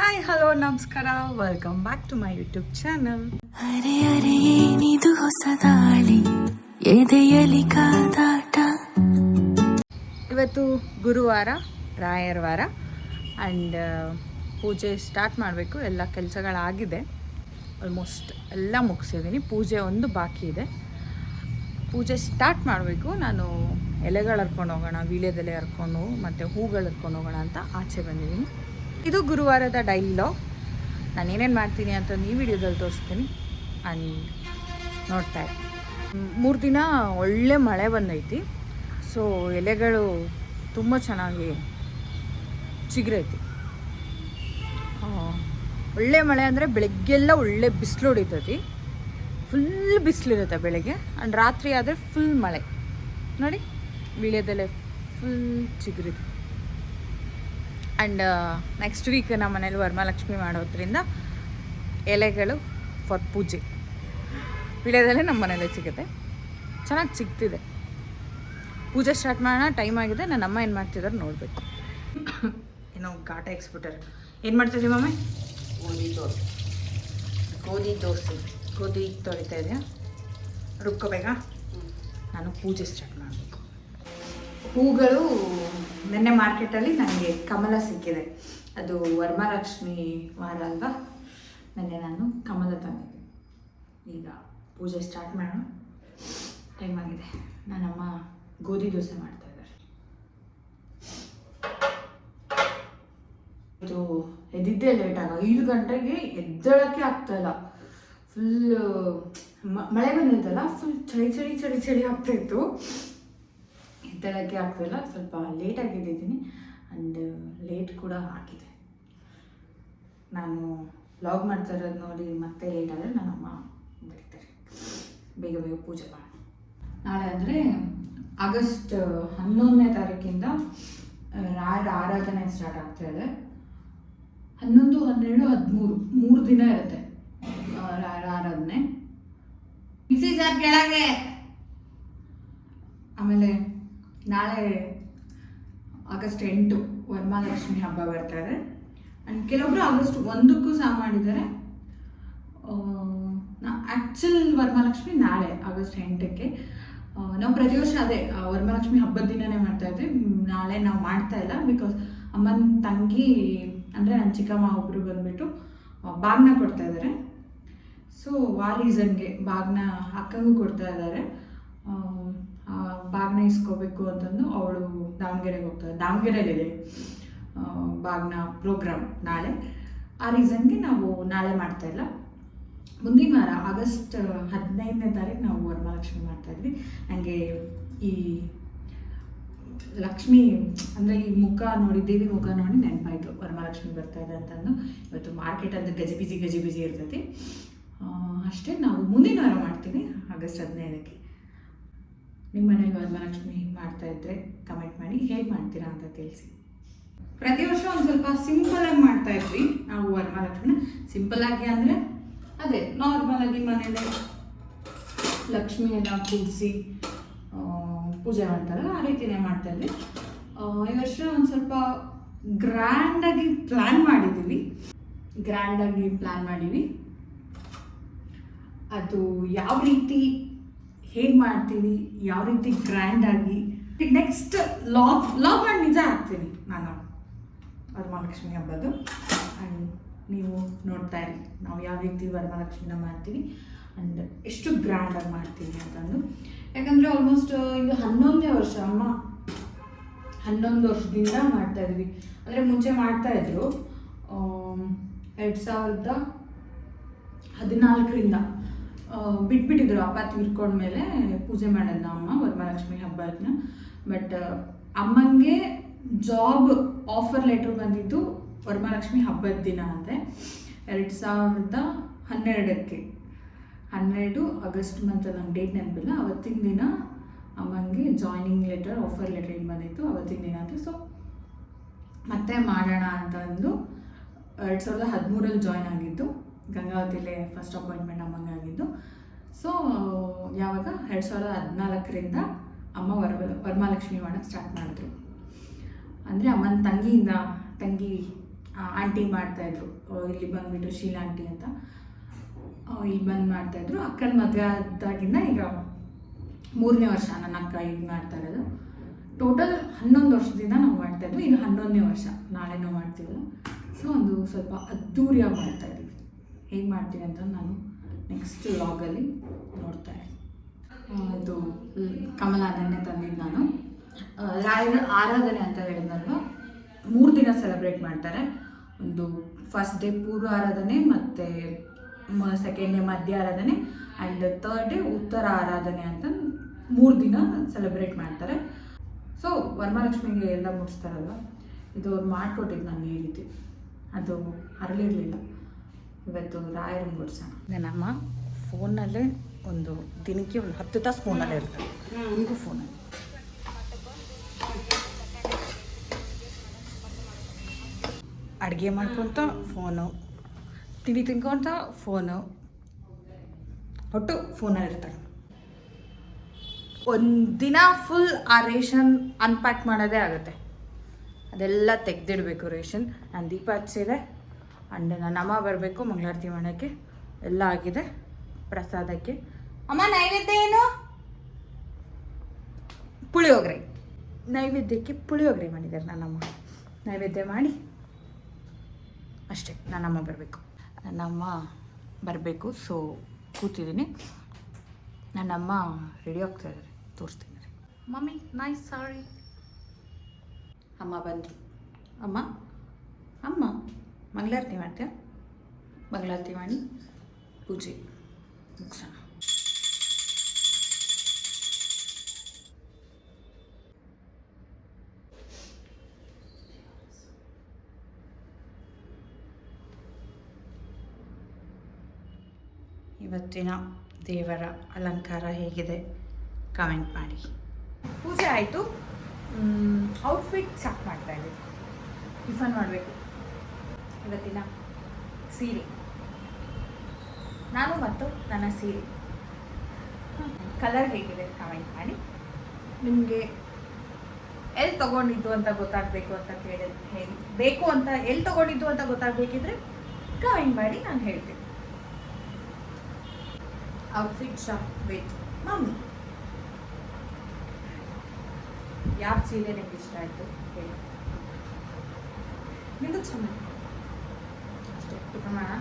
Hi hello ನಮಸ್ಕಾರ. Welcome back to my YouTube channel ಅರೆ ಅರೆ ಏನಿದು ಹೊಸದಾಳಿ ಎದೆಯಲಿ ಕಾದಾಟ? ಇವತ್ತು ಗುರುವಾರ ರಾಯರ ವಾರ. ಆ್ಯಂಡ್ ಪೂಜೆ ಸ್ಟಾರ್ಟ್ ಮಾಡಬೇಕು. ಎಲ್ಲ ಕೆಲಸಗಳಾಗಿದೆ. ಆಲ್ಮೋಸ್ಟ್ ಎಲ್ಲ ಮುಗಿಸಿದ್ದೀನಿ ಪೂಜೆ ಒಂದು ಬಾಕಿ ಇದೆ. ಪೂಜೆ ಸ್ಟಾರ್ಟ್ ಮಾಡಬೇಕು. ನಾನು ಎಲೆಗಳು ಹರ್ಕೊಂಡು ಹೋಗೋಣ ವೀಳ್ಯದೆಲೆ ಹರ್ಕೊಂಡು ಮತ್ತು ಹೂಗಳು ಹರ್ಕೊಂಡು ಹೋಗೋಣ ಅಂತ ಆಚೆ ಬಂದಿದ್ದೀನಿ ಇದು ಗುರುವಾರದ ಡೈಲಿ ಲಾಗ್ ನಾನು ಏನೇನು ಮಾಡ್ತೀನಿ ಅಂತ ಈ ವಿಡಿಯೋದಲ್ಲಿ ತೋರಿಸ್ತೀನಿ. ಆ್ಯಂಡ್ ನೋಡ್ತಾ ಇರಿ. ಮೂರು ದಿನ ಒಳ್ಳೆ ಮಳೆ ಬಂದೈತಿ. ಸೊ ಎಲೆಗಳು ತುಂಬ ಚೆನ್ನಾಗಿ ಚಿಗುರೈತಿ. ಒಳ್ಳೆ ಮಳೆ ಅಂದರೆ ಬೆಳಗ್ಗೆಲ್ಲ ಒಳ್ಳೆ ಬಿಸಿಲು ಹೊಡಿತೈತಿ. ಫುಲ್ ಬಿಸಿಲಿರುತ್ತೆ ಬೆಳಗ್ಗೆ. ಆ್ಯಂಡ್ ರಾತ್ರಿ ಆದರೆ ಫುಲ್ ಮಳೆ. ನೋಡಿ, ವೀಳ್ಯದೆಲೆ ಫುಲ್ ಚಿಗುರಿದೆ ಆ್ಯಂಡ್ ನೆಕ್ಸ್ಟ್ ವೀಕ್ ನಮ್ಮ ಮನೇಲಿ ವರಮಹಾಲಕ್ಷ್ಮಿ ಮಾಡೋದ್ರಿಂದ ಎಲೆಗಳು ಫಾರ್ ಪೂಜೆ. ವೀಳ್ಯದೆಲೆ ನಮ್ಮ ಮನೇಲೆ ಸಿಗುತ್ತೆ. ಚೆನ್ನಾಗಿ ಸಿಗ್ತಿದೆ. ಪೂಜೆ ಸ್ಟಾರ್ಟ್ ಮಾಡೋಣ ಟೈಮ್ ಆಗಿದೆ. ನನ್ನ ಅಮ್ಮ ಏನು ಮಾಡ್ತಿದ್ದಾರೆ ನೋಡಬೇಕು. ಏನೋ ಘಾಟ ಎಕ್ಸ್ಬಿಟ್ಟಾರೆ ಏನು ಮಾಡ್ತಿದ್ದೀವಿ ಮಮ್ಮಿ ಗೋಧಿ ದೋಸೆ ಗೋಧಿ ದೋಸೆ ಗೋಧಿ ತೊಳಿತಾ ಇದೆಯಾ? ರುಬ್ಕೋಬೇಕಾ? ನಾನು ಪೂಜೆ ಸ್ಟಾರ್ಟ್ ಮಾಡಬೇಕು ಹೂಗಳು ನಿನ್ನೆ ಮಾರ್ಕೆಟಲ್ಲಿ ನನಗೆ ಕಮಲ ಸಿಕ್ಕಿದೆ. ಅದು ವರಮಹಾಲಕ್ಷ್ಮಿ ವಾರ ಅಲ್ವಾ? ನಿನ್ನೆ ನಾನು ಕಮಲ ತಂದಿದ್ದೆ. ಈಗ ಪೂಜೆ ಸ್ಟಾರ್ಟ್ ಮಾಡೋಣ. ಟೈಮ್ ಆಗಿದೆ. ನನ್ನಮ್ಮ ಗೋಧಿ ದೋಸೆ ಮಾಡ್ತಾ ಇದ್ದಾರೆ. ಇದು ಎದ್ದಿದ್ದೇ ಲೇಟ್ ಆಗ. ಐದು ಗಂಟೆಗೆ ಎದ್ದಳಕ್ಕೆ ಆಗ್ತಾಯಿಲ್ಲ ಫುಲ್ ಮಳೆ ಬಂದಿದ್ದಲ್ಲ ಫುಲ್ ಚಳಿ ಚಳಿ ಚಳಿ ಚಳಿ ಆಗ್ತಾ ಎದ್ದೇಳಕ್ಕೆ ಆಗ್ತಿಲ್ಲ ಸ್ವಲ್ಪ ಲೇಟಾಗಿ ಇದ್ದಿದ್ದೀನಿ ಆ್ಯಂಡ್ ಲೇಟ್ ಕೂಡ ಆಗಿದೆ ನಾನು ಲಾಗ್ ಮಾಡ್ತಾ ಇರೋದು ನೋಡಿ ಮತ್ತೆ ಲೇಟ್ ಆದರೆ ನನ್ನಮ್ಮ ಬರೀತಾರೆ. ಬೇಗ ಬೇಗ ಪೂಜೆ ಮಾಡಿ. ನಾಳೆ ಅಂದರೆ ಆಗಸ್ಟ್ ಹನ್ನೊಂದನೇ ತಾರೀಕಿಂದ ರಾಯರ ಆರಾಧನೆ ಸ್ಟಾರ್ಟ್ ಆಗ್ತಾ ಇದೆ. ಹನ್ನೊಂದು, ಹನ್ನೆರಡು, ಹದಿಮೂರು, ಮೂರು ದಿನ ಇರುತ್ತೆ ಆರಾಧನೆ. ಕೆಳಗೆ. ಆಮೇಲೆ ನಾಳೆ ಆಗಸ್ಟ್ ಎಂಟು ವರಮಹಾಲಕ್ಷ್ಮಿ ಹಬ್ಬ ಬರ್ತಾ ಇದೆ ಆ್ಯಂಡ್ ಕೆಲವೊಬ್ಬರು ಆಗಸ್ಟ್ ಒಂದಕ್ಕೂ ಸಹ ಮಾಡಿದ್ದಾರೆ. ಆ್ಯಕ್ಚುಲ್ ವರಮಹಾಲಕ್ಷ್ಮಿ ನಾಳೆ, ಆಗಸ್ಟ್ ಎಂಟಕ್ಕೆ. ನಾವು ಪ್ರತಿ ವರ್ಷ ಅದೇ ವರಮಹಾಲಕ್ಷ್ಮಿ ಹಬ್ಬದ ದಿನನೇ ಮಾಡ್ತಾ ಇದ್ವಿ. ನಾಳೆ ನಾವು ಮಾಡ್ತಾ ಇಲ್ಲ ಬಿಕಾಸ್ ಅಮ್ಮನ ತಂಗಿ ಅಂದರೆ ನನ್ನ ಚಿಕ್ಕಮ್ಮ ಒಬ್ಬರು ಬಂದ್ಬಿಟ್ಟು ಬಾಗ್ನ ಕೊಡ್ತಾ ಇದ್ದಾರೆ ಸೊ ಆ ರೀಸನ್ಗೆ ಬಾಗ್ನ ಅಕ್ಕಂಗೂ ಕೊಡ್ತಾ ಇದ್ದಾರೆ ಬಾಗ್ನ ಇಸ್ಕೋಬೇಕು ಅಂತಂದು ಅವಳು ದಾವಣಗೆರೆಗೆ ಹೋಗ್ತಾಳೆ. ದಾವಣಗೆರೆಯಲ್ಲಿದೆ ಬಾಗ್ನ ಪ್ರೋಗ್ರಾಮ್ ನಾಳೆ. ಆ ರೀಸನ್ಗೆ ನಾವು ನಾಳೆ ಮಾಡ್ತಾ ಇಲ್ಲ. ಮುಂದಿನ ವಾರ, ಆಗಸ್ಟ್ ಹದಿನೈದನೇ ತಾರೀಕು ನಾವು ವರಮಹಾಲಕ್ಷ್ಮಿ ಮಾಡ್ತಾ ಇದ್ವಿ. ನನಗೆ ಈ ಲಕ್ಷ್ಮಿ, ಅಂದರೆ ಈ ಮುಖ ನೋಡಿ, ದೇವಿ ಮುಖ ನೋಡಿ ನೆನಪಾಯಿತು. ವರಮಹಾಲಕ್ಷ್ಮಿ ಬರ್ತಾ ಇದೆ ಅಂತಂದು. ಇವತ್ತು ಮಾರ್ಕೆಟ್ ಅಂದರೆ ಗಜಿ ಬಿಜಿ ಗಜಿ ಬಿಜಿ ಇರ್ತೈತಿ. ಅಷ್ಟೇ ನಾವು ಮುಂದಿನ ವಾರ ಮಾಡ್ತೀವಿ, ಆಗಸ್ಟ್ ಹದಿನೈದಕ್ಕೆ. ನಿಮ್ಮ ಮನೇಲಿ ವರಮಹಾಲಕ್ಷ್ಮಿ ಮಾಡ್ತಾ ಇದ್ರೆ ಕಮೆಂಟ್ ಮಾಡಿ ಹೇಗೆ ಮಾಡ್ತೀರಾ ಅಂತ ತಿಳಿಸಿ. ಪ್ರತಿ ವರ್ಷ ಒಂದು ಸ್ವಲ್ಪ ಸಿಂಪಲ್ ಆಗಿ ಮಾಡ್ತಾ ಇದ್ವಿ ನಾವು ವರಮಹಾಲಕ್ಷ್ಮಿನ ಸಿಂಪಲ್ ಆಗಿ ಅಂದರೆ ಅದೇ ನಾರ್ಮಲ್ ಆಗಿ ಮನೇಲಿ ಲಕ್ಷ್ಮಿಯನ್ನ ಕೂಡಿಸಿ ಪೂಜೆ ಮಾಡ್ತಾರಲ್ಲ ಆ ರೀತಿನೇ ಮಾಡ್ತಾ ಇದ್ವಿ. ಈ ವರ್ಷ ಒಂದು ಸ್ವಲ್ಪ ಗ್ರ್ಯಾಂಡಾಗಿ ಪ್ಲ್ಯಾನ್ ಮಾಡಿದ್ದೀವಿ ಗ್ರ್ಯಾಂಡಾಗಿ ಪ್ಲ್ಯಾನ್ ಮಾಡೀವಿ ಅದು ಯಾವ ರೀತಿ ಹೇಗೆ ಮಾಡ್ತೀವಿ ಯಾವ ರೀತಿ ಗ್ರ್ಯಾಂಡಾಗಿ ನೆಕ್ಸ್ಟ್ ಲಾಕ್ ಲಾಕ್ ಮಾಡಿ ನಿಜ ಹಾಕ್ತೀನಿ ನಾನು. ವರಮಹಾಲಕ್ಷ್ಮಿ ಹಬ್ಬದ್ದು. ಆ್ಯಂಡ್ ನೀವು ನೋಡ್ತಾ ಇರಿ, ನಾವು ಯಾವ ರೀತಿ ವರಮಹಾಲಕ್ಷ್ಮಿನ ಮಾಡ್ತೀವಿ ಆ್ಯಂಡ್ ಎಷ್ಟು ಗ್ರ್ಯಾಂಡಾಗಿ ಮಾಡ್ತೀವಿ ಅಂತಂದು. ಯಾಕಂದರೆ ಆಲ್ಮೋಸ್ಟ್ ಇದು ಹನ್ನೊಂದನೇ ವರ್ಷ, ಅಮ್ಮ. ಹನ್ನೊಂದು ವರ್ಷದಿಂದ ಮಾಡ್ತಾ ಇದ್ವಿ ಅಂದರೆ ಮುಂಚೆ ಮಾಡ್ತಾ ಇದ್ರು ಎರಡು ಸಾವಿರದ ಹದಿನಾಲ್ಕರಿಂದ. ಬಿಟ್ಬಿಟ್ಟಿದ್ರು ಅಪ್ಪ ತೀರ್ಕೊಂಡ್ಮೇಲೆ ಪೂಜೆ ಮಾಡೋದನ್ನ ಅಮ್ಮ, ವರಮಹಾಲಕ್ಷ್ಮಿ ಹಬ್ಬನ ಬಟ್ ಅಮ್ಮಂಗೆ ಜಾಬ್ ಆಫರ್ ಲೆಟ್ರ್ ಬಂದಿದ್ದು ವರಮಹಾಲಕ್ಷ್ಮಿ ಹಬ್ಬದ ದಿನ ಅಂತೆ. ಎರಡು ಸಾವಿರದ ಹನ್ನೆರಡಕ್ಕೆ. ಹನ್ನೆರಡು ಆಗಸ್ಟ್ ಮಂತ್ ನಂಗೆ ಡೇಟ್ ನೆನಪಿಲ್ಲ. ಅವತ್ತಿನ ದಿನ ಅಮ್ಮಂಗೆ ಜಾಯ್ನಿಂಗ್ ಲೆಟರ್ ಆಫರ್ ಲೆಟರ್ ಏನು ಬಂದಿತ್ತು ಅವತ್ತಿನ ದಿನ ಅಂತ. ಸೊ ಮತ್ತೆ ಮಾಡೋಣ ಅಂತ ಅಂದು ಎರಡು ಸಾವಿರದ ಹದಿಮೂರಲ್ಲಿ ಜಾಯ್ನ್ ಆಗಿದ್ದು. ಗಂಗಾವತಿಲೇ ಫಸ್ಟ್ ಅಪಾಯಿಂಟ್ಮೆಂಟ್ ಅಮ್ಮಂಗೆ ಆಗಿದ್ದು. ಸೊ ಯಾವಾಗ ಎರಡು ಸಾವಿರದ ಹದಿನಾಲ್ಕರಿಂದ ಅಮ್ಮ ವರ, ವರಮಹಾಲಕ್ಷ್ಮಿ ಮಾಡೋಕ್ಕೆ ಸ್ಟಾರ್ಟ್ ಮಾಡಿದ್ರು. ಅಂದರೆ ಅಮ್ಮನ ತಂಗಿಯಿಂದ, ತಂಗಿ ಆಂಟಿ ಮಾಡ್ತಾಯಿದ್ರು ಇಲ್ಲಿ ಬಂದ್ಬಿಟ್ಟು ಶೀಲಾ ಆಂಟಿ ಅಂತ. ಇಲ್ಲಿ ಬಂದು ಮಾಡ್ತಾಯಿದ್ರು ಅಕ್ಕನ ಮದುವೆ ಆದಾಗಿಂದ ಈಗ ಮೂರನೇ ವರ್ಷ ನನ್ನ ಅಕ್ಕ ಇಲ್ಲಿ ಮಾಡ್ತಾ ಇರೋದು. ಟೋಟಲ್ ಹನ್ನೊಂದು ವರ್ಷದಿಂದ ನಾವು ಮಾಡ್ತಾಯಿದ್ವಿ ಇನ್ನು ಹನ್ನೊಂದನೇ ವರ್ಷ. ನಾಳೆ ನಾವು ಮಾಡ್ತೀವಲ್ಲ. ಸೊ ಒಂದು ಸ್ವಲ್ಪ ಅದ್ದೂರಿಯಾಗಿ ಮಾಡ್ತಾ ಇದ್ದೀವಿ ಹೇಗೆ ಮಾಡ್ತೀನಿ ಅಂತ ನಾನು ನೆಕ್ಸ್ಟ್ ವ್ಲಾಗಲ್ಲಿ ನೋಡ್ತಾ ಇರ್ತೀನಿ. ಇದು ಕಮಲ ಕಮಲಾನನ್ನೇ ತಂದಿದ್ದು ನಾನು. ರಾಯರ ಆರಾಧನೆ ಅಂತ ಹೇಳಿದ್ನಲ್ವ? ಮೂರು ದಿನ ಸೆಲೆಬ್ರೇಟ್ ಮಾಡ್ತಾರೆ. ಒಂದು ಫಸ್ಟ್ ಡೇ ಪೂರ್ವ ಆರಾಧನೆ, ಮತ್ತು ಸೆಕೆಂಡ್ ಡೇ ಮಧ್ಯ ಆರಾಧನೆ ಆ್ಯಂಡ್ ಥರ್ಡ್ ಡೇ ಉತ್ತರ ಆರಾಧನೆ ಅಂತ ಮೂರು ದಿನ ಸೆಲೆಬ್ರೇಟ್ ಮಾಡ್ತಾರೆ. ಸೊ ವರಮಹಾಲಕ್ಷ್ಮಿಗೆ ಎಲ್ಲ ಮುಡಿಸ್ತಾರಲ್ವ ಇದು ಅವ್ರು ಮಾಡಿಕೊಟ್ಟಿದ್ದು ನಾನು ಈ ಅದು ಅರಳಿರಲಿಲ್ಲ ಇವತ್ತು ರಾಯರನ್ನು ಮುಡ್ಸೋಣ ನನ್ನಮ್ಮ ಫೋನಲ್ಲೇ ಒಂದು ದಿನಕ್ಕೆ ಒಂದು ಹತ್ತು ತಾಸು ಫೋನಲ್ಲೇ ಇರ್ತಾರೆ ಈಗೂ ಫೋನಲ್ಲಿ. ಅಡುಗೆ ಮಾಡ್ಕೊತ ಫೋನು, ತಿಂಡಿ ತಿನ್ಕೊತ ಫೋನು, ಒಟ್ಟು ಫೋನಲ್ಲಿ ಇರ್ತಾರೆ. ಒಂದು ದಿನ ಫುಲ್ ಆ ರೇಷನ್ ಅನ್ಪ್ಯಾಕ್ ಮಾಡೋದೇ ಆಗುತ್ತೆ. ಅದೆಲ್ಲ ತೆಗೆದಿಡಬೇಕು ರೇಷನ್. ನಾನು ದೀಪ ಹಚ್ಚಿದೆ. ಆ್ಯಂಡ್ ನನ್ನ ಅಮ್ಮ ಬರಬೇಕು ಮಂಗಳಾರತಿ ಮಾಡೋಕ್ಕೆ ಎಲ್ಲ ಆಗಿದೆ. ಪ್ರಸಾದಕ್ಕೆ. ಅಮ್ಮ ನೈವೇದ್ಯ ಏನು? ಪುಳಿಯೋಗರೆ. ನೈವೇದ್ಯಕ್ಕೆ ಪುಳಿಯೋಗರೆ ಮಾಡಿದ್ದಾರೆ ನನ್ನಮ್ಮ ನೈವೇದ್ಯ ಮಾಡಿ. ಅಷ್ಟೇ ನನ್ನಮ್ಮ ಬರಬೇಕು. ನನ್ನಮ್ಮ ಬರಬೇಕು ಸೊ ಕೂತಿದ್ದೀನಿ. ನನ್ನಮ್ಮ ರೆಡಿ ಆಗ್ತಾ ಇದ್ದಾರೆ. ತೋರಿಸ್ತೀನಿ ರೀ ಮಮ್ಮಿ ನೈಸ್ ಸಾರಿ ಅಮ್ಮ ಬಂದರು. ಅಮ್ಮ? ಅಮ್ಮ? ಮಂಗಳಾರತಿ ಮಾಡ್ತೀಯ ಮಂಗಳಾರತಿ ಮಾಡಿ ಪೂಜೆ ಮುಗಿಸೋಣ. ಇವತ್ತಿನ ದೇವರ ಅಲಂಕಾರ ಹೇಗಿದೆ? ಕಮೆಂಟ್ ಮಾಡಿ. ಪೂಜೆ ಆಯಿತು. ಔಟ್ಫಿಟ್ ಸಾಕ್ ಮಾಡ್ತಾ ಇದ್ದೀವಿ ಟಿಫನ್ ಮಾಡಬೇಕು. ಇವತ್ತಿನ ಸೀರೆ. ನಾನು ಮತ್ತು ನನ್ನ ಸೀರೆ. ಕಲರ್ ಹೇಗಿದೆ ಕಾಮೆಂಟ್ ಮಾಡಿ. ನಿಮಗೆ ಎಲ್ಲಿ ತೊಗೊಂಡಿದ್ದು ಅಂತ ಗೊತ್ತಾಗಬೇಕು ಅಂತ ಕೇಳಿ, ಹೇಳಿ. ಬೇಕು ಅಂತ ಎಲ್ಲಿ ತೊಗೊಂಡಿದ್ದು ಅಂತ ಗೊತ್ತಾಗಬೇಕಿದ್ರೆ ಕಾಮೆಂಟ್ ಮಾಡಿ, ನಾನು ಹೇಳ್ತೀನಿ. Outfit shop with mummy. ಯಾವ ಸೀರೆ ನಿಮ್ಗೆ ಇಷ್ಟ ಆಯಿತು? ಹೇಳಿ. ನಿಮಗೂ ಚೆನ್ನಾಗಿ ಅಷ್ಟೇ ಟಿಫನ್ ಮಾಡೋಣ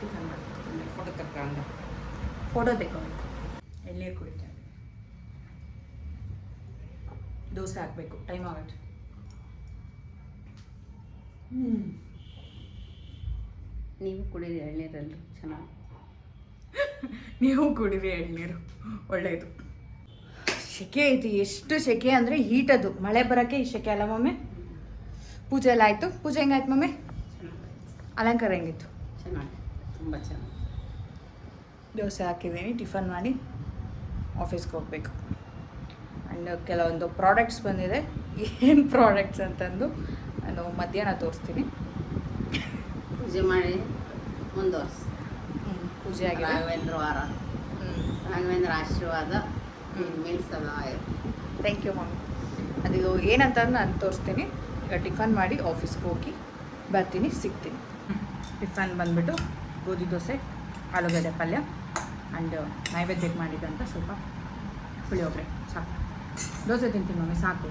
ಟಿಫನ್ ಮಾಡಿ. ಫೋಟೋ ತಕ್ಕಂಡ ಫೋಟೋ ತೆಕ್ಕೋಬೇಕು. ಎಳ್ನೀರು ಕುಡಿತಾ ದೋಸೆ ಹಾಕಬೇಕು. ಟೈಮ್ ಆಗುತ್ತೆ. ಹ್ಞೂ ನೀವು ಕುಡೀರಿ ಎಳ್ನೀರಲ್ಲೂ ಚೆನ್ನಾಗಿ. ನೀವು ಕುಡಿರಿ ಎಳ್ನೀರು. ಒಳ್ಳೆಯದು ಸೆಕೆ ಐತಿ. ಎಷ್ಟು ಸೆಕೆ ಅಂದರೆ ಹೀಟದು ಮಳೆ ಬರೋಕ್ಕೆ ಈ ಸೆಕೆ ಅಲ್ಲ ಮಮ್ಮಿ. ಪೂಜೆ ಎಲ್ಲ ಆಯಿತು. ಪೂಜೆ ಹೆಂಗಾಯ್ತು ಮಮ್ಮಿ? ಅಲಂಕಾರ ಹೆಂಗಿತ್ತು? ಚೆನ್ನಾಗಿ ತುಂಬ ಚೆನ್ನಾಗಿ ದೋಸೆ ಹಾಕಿದ್ದೀನಿ ಟಿಫನ್ ಮಾಡಿ ಆಫೀಸ್ಗೆ ಹೋಗಬೇಕು. ಆ್ಯಂಡ್ ಕೆಲವೊಂದು ಪ್ರಾಡಕ್ಟ್ಸ್ ಬಂದಿದೆ. ಏನು ಪ್ರಾಡಕ್ಟ್ಸ್ ಅಂತಂದು ನಾನು ಮಧ್ಯಾಹ್ನ ತೋರಿಸ್ತೀನಿ. ಪೂಜೆ ಮಾಡಿ ಮುಂದುವರ್ಸಿ. ಹ್ಞೂ ಪೂಜೆ ಆಗಿದೆ. ರಾಘವೇಂದ್ರ ವಾರ. ಹ್ಞೂ ರಾಘವೇಂದ್ರ ಆಶೀರ್ವಾದ ಹ್ಮ್. ಆಯಿತು. ಥ್ಯಾಂಕ್ ಯು ಮಮ್ಮಿ ಅದು ಏನಂತ ನಾನು ತೋರಿಸ್ತೀನಿ. ಈಗ ಟಿಫನ್ ಮಾಡಿ ಆಫೀಸ್ಗೆ ಹೋಗಿ ಬರ್ತೀನಿ ಸಿಗ್ತೀನಿ. ಟಿಫನ್ ಬಂದುಬಿಟ್ಟು ಗೋಧಿ ದೋಸೆ, ಆಲೂಗಡ್ಡೆ ಪಲ್ಯ ಆ್ಯಂಡ್ ನೈವೇದ್ಯಕ್ಕೆ ಮಾಡಿದಂಥ ಸ್ವಲ್ಪ ಪುಳಿಯೋಗರೆ. ಸಾಕು. ದೋಸೆ ತಿಂತೀನಿ ಮಮ್ಮಿ, ಸಾಕು.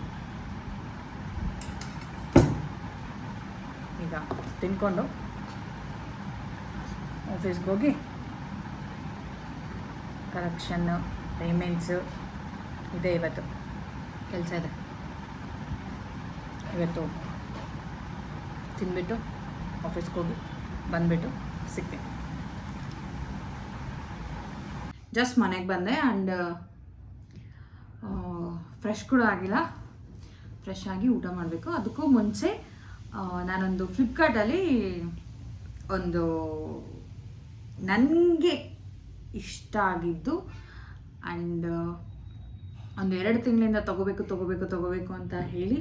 ಈಗ ತಿನ್ಕೊಂಡು ಆಫೀಸ್ಗೆ ಹೋಗಿ ಕಲೆಕ್ಷನ್ನು ಪೇಮೆಂಟ್ಸು ಇದೆ ಇವತ್ತು. ಕೆಲಸ ಇದೆ. ಇವತ್ತು ತಿಂದ್ಬಿಟ್ಟು ಆಫೀಸ್ಗೆ ಹೋಗಿ ಬಂದುಬಿಟ್ಟು ಸಿಗ್ತೀನಿ ಜಸ್ಟ್ ಮನೆಗೆ ಬಂದೆ ಆ್ಯಂಡ್ ಫ್ರೆಶ್ ಕೂಡ ಆಗಿಲ್ಲ. ಫ್ರೆಶ್ ಆಗಿ ಊಟ ಮಾಡಬೇಕು. ಅದಕ್ಕೂ ಮುಂಚೆ ನಾನೊಂದು ಫ್ಲಿಪ್ಕಾರ್ಟಲ್ಲಿ ಒಂದು ನನಗೆ ಇಷ್ಟ ಆಗಿದ್ದು ಆ್ಯಂಡ್ ಒಂದು ಎರಡು ತಿಂಗಳಿಂದ ತೊಗೋಬೇಕು ತೊಗೋಬೇಕು ತೊಗೋಬೇಕು ಅಂತ ಹೇಳಿ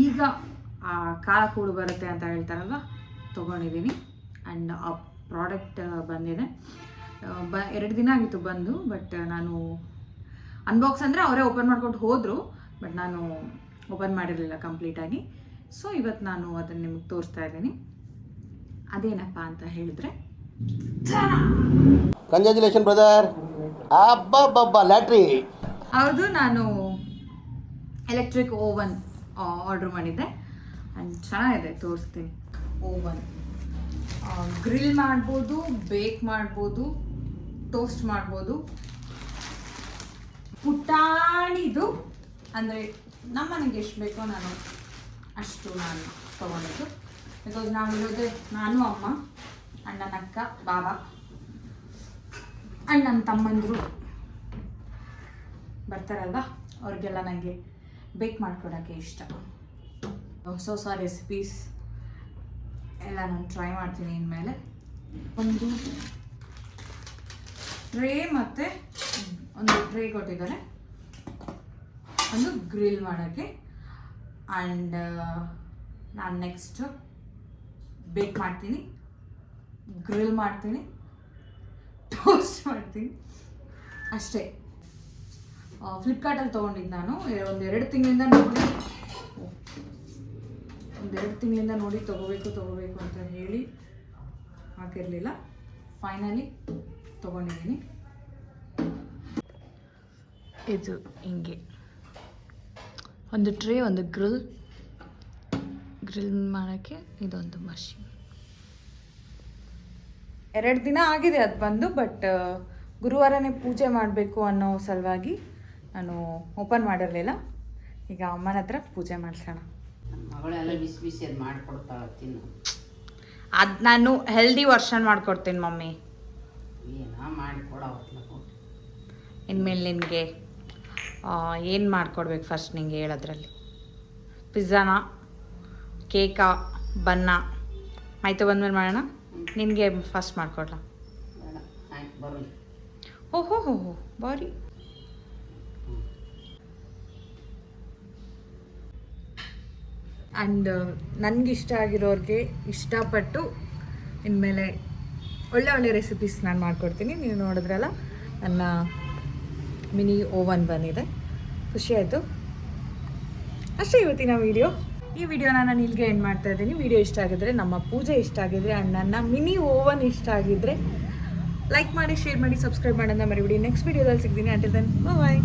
ಈಗ ಆ ಕಾಲ ಕೂಡು ಬರುತ್ತೆ ಅಂತ ಹೇಳ್ತಾರಲ್ವ? ತೊಗೊಂಡಿದ್ದೀನಿ. ಆ್ಯಂಡ್ ಆ ಪ್ರಾಡಕ್ಟ್ ಬಂದಿದೆ. ಬ ಎರಡು ದಿನ ಆಗಿತ್ತು ಬಂದು ಬಟ್ ನಾನು ಅನ್ಬಾಕ್ಸ್ ಅಂದರೆ ಅವರೇ ಓಪನ್ ಮಾಡ್ಕೊಂಡು ಹೋದರು ಬಟ್ ನಾನು ಓಪನ್ ಮಾಡಿರಲಿಲ್ಲ ಕಂಪ್ಲೀಟಾಗಿ ಸೊ ಇವತ್ತು ನಾನು ಅದನ್ನು ನಿಮಗೆ ತೋರಿಸ್ತಾ ಇದ್ದೀನಿ. ಅದೇನಪ್ಪ ಅಂತ ಹೇಳಿದ್ರೆ ಕಂಗ್ರ್ಯಾಚುಲೇಷನ್ ಬ್ರದರ್ ಅಬ್ಬಬ್ಬಬ್ಬ ಲ್ಯಾಟ್ರಿ ಹೌದು ನಾನು ಎಲೆಕ್ಟ್ರಿಕ್ ಓವನ್ ಆರ್ಡ್ರ್ ಮಾಡಿದ್ದೆ. ಆ್ಯಂಡ್ ಚೆನ್ನಾಗಿದೆ ತೋರಿಸ್ತೀನಿ. ಓವನ್. ಗ್ರಿಲ್ ಮಾಡ್ಬೋದು, ಬೇಕ್ ಮಾಡ್ಬೋದು, ಟೋಸ್ಟ್ ಮಾಡ್ಬೋದು. ಪುಟಾಣಿದು, ಅಂದರೆ ನಮ್ಮ ನನಗೆ ಎಷ್ಟು ಬೇಕೋ ನಾನು ಅಷ್ಟು ನಾನು ತೊಗೊಂಡಿದ್ದು. ಬಿಕಾಸ್ ನಾವಿರೋದೇ ನಾನು, ಅಮ್ಮ, ಅಣ್ಣನ ಅಕ್ಕ ಬಾಬಾ ಅಣ್ಣನ ತಮ್ಮಂದರು ಬರ್ತಾರಲ್ವ? ಅವ್ರಿಗೆಲ್ಲ ನನಗೆ ಬೇಕ್ ಮಾಡ್ಕೊಡೋಕ್ಕೆ ಇಷ್ಟ. ಹೊಸ ಹೊಸ ರೆಸಿಪೀಸ್ ಎಲ್ಲ ನಾನು ಟ್ರೈ ಮಾಡ್ತೀನಿ ಇನ್ಮೇಲೆ. ಒಂದು ಟ್ರೇ ಮತ್ತು ಒಂದು ಟ್ರೇ ಕೊಟ್ಟಿದ್ದಾರೆ. ಒಂದು ಗ್ರಿಲ್ ಮಾಡೋಕ್ಕೆ. ಆ್ಯಂಡ್ ನಾನು ನೆಕ್ಸ್ಟ್ ಬೇಕ್ ಮಾಡ್ತೀನಿ. ಗ್ರಿಲ್ ಮಾಡ್ತೀನಿ. ಟೋಸ್ಟ್ ಮಾಡ್ತೀನಿ. ಅಷ್ಟೇ. ಫ್ಲಿಪ್ಕಾರ್ಟಲ್ಲಿ ತೊಗೊಂಡಿದ್ದು ನಾನು. ಒಂದು ಎರಡು ತಿಂಗಳಿಂದ ನೋಡಿ ಒಂದೆರಡು ತಿಂಗಳಿಂದ ನೋಡಿ ತೊಗೋಬೇಕು ತೊಗೋಬೇಕು ಅಂತ ಹೇಳಿ ಹಾಕಿರಲಿಲ್ಲ. ಫೈನಲಿ ತೊಗೊಂಡಿದ್ದೀನಿ. ಇದು ಹಿಂಗೆ. ಒಂದು ಟ್ರೇ ಒಂದು ಗ್ರಿಲ್. ಗ್ರಿಲ್ ಮಾಡೋಕ್ಕೆ ಇದೊಂದು ಮಷಿನ್. ಎರಡು ದಿನ ಆಗಿದೆ ಅದು ಬಂದು ಬಟ್ ಗುರುವಾರನೇ ಪೂಜೆ ಮಾಡಬೇಕು ಅನ್ನೋ ಸಲುವಾಗಿ ನಾನು ಓಪನ್ ಮಾಡಿರಲಿಲ್ಲ. ಈಗ ಅಮ್ಮನ ಹತ್ರ ಪೂಜೆ ಮಾಡಿಸೋಣ. ಮಗಳೆಲ್ಲ ಬಿಸಿ ಬಿಸಿ ಅದು ಮಾಡಿಕೊಡ್ತಾಳೆ ತಿನ್ನು ಅದು ನಾನು ಹೆಲ್ದಿ ವರ್ಷನ್ ಮಾಡ್ಕೊಡ್ತೀನಿ ಮಮ್ಮಿ. ಏನೋ ಮಾಡಿಕೊಡೋ ಇನ್ಮೇಲೆ ನಿನಗೆ ಏನು ಮಾಡ್ಕೊಡ್ಬೇಕು ಫಸ್ಟ್ ನಿಂಗೆ ಹೇಳೋದ್ರಲ್ಲಿ. ಪಿಜ್ಜಾನ ಕೇಕಾ ಬನ್ನ. ಆಯ್ತು ಬಂದ್ಮೇಲೆ ಮಾಡೋಣ? ನಿನಗೆ ಫಸ್ಟ್ ಮಾಡ್ಕೊಡ್ಲಾ? ಓಹೋ ಹೋ ಹೋ ಬಾರಿ. ಆ್ಯಂಡ್ ನನಗೆ ಇಷ್ಟ ಆಗಿರೋರಿಗೆ ಇಷ್ಟಪಟ್ಟು ಇನ್ಮೇಲೆ ಒಳ್ಳೆ ಒಳ್ಳೆ ರೆಸಿಪೀಸ್ ನಾನು ಮಾಡಿಕೊಡ್ತೀನಿ. ನೀವು ನೋಡಿದ್ರಲ್ಲ, ನನ್ನ ಮಿನಿ ಓವನ್ ಬಂದಿದೆ. ಖುಷಿ ಆಯಿತು. ಅಷ್ಟೇ ಇವತ್ತಿನ ವಿಡಿಯೋ ಈ ವಿಡಿಯೋನ ನಾನು ಇಲ್ಲಿಗೆ ಎಂಡ್ ಮಾಡ್ತಾ ಇದ್ದೀನಿ. ವಿಡಿಯೋ ಇಷ್ಟ ಆಗಿದ್ರೆ, ನಮ್ಮ ಪೂಜೆ ಇಷ್ಟ ಆಗಿದ್ರೆ ಆ್ಯಂಡ್ ನನ್ನ ಮಿನಿ ಓವನ್ ಇಷ್ಟ ಆಗಿದ್ರೆ ಲೈಕ್ ಮಾಡಿ ಶೇರ್ ಮಾಡಿ ಸಬ್ಸ್ಕ್ರೈಬ್ ಮಾಡೋದನ್ನ ಮರಿಬಿಡಿ. ನೆಕ್ಸ್ಟ್ ವಿಡಿಯೋದಲ್ಲಿ ಸಿಗ್ತೀನಿ. Until then bye